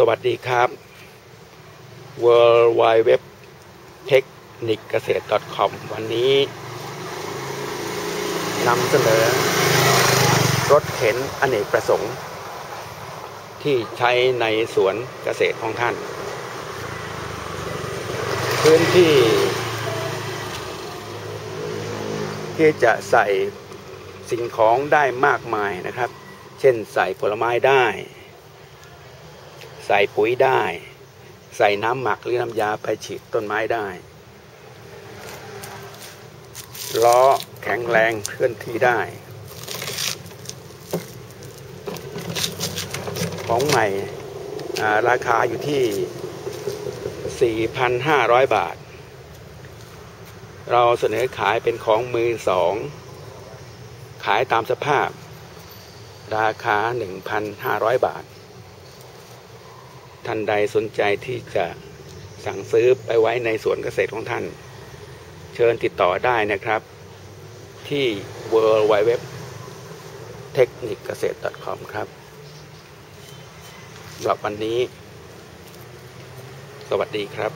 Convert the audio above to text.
สวัสดีครับ worldwidewebtechnic เกษตร.คอมวันนี้นำเสนอ รถเข็นอเนกประสงค์ ที่ใช้ในสวนเกษตรของท่าน พื้นที่ ที่จะใส่สิ่งของได้มากมายนะครับ เช่นใส่ผลไม้ได้ ใส่ปุ๋ยได้ ใส่น้ำหมักหรือน้ำยาไปฉีดต้นไม้ได้ล้อแข็งแรงเคลื่อนที่ได้ ของใหม่ราคาอยู่ที่ 4,500 บาท เราเสนอขายเป็นของมือสอง ขายตามสภาพ ราคา 1,500 บาท ท่านใดสนใจที่จะสั่งซื้อไปไว้ในสวนเกษตรของท่าน เชิญติดต่อได้นะครับ ที่ w w w t e c h n i c เกษตร .com ครับสำหรับวันนี้ สวัสดีครับ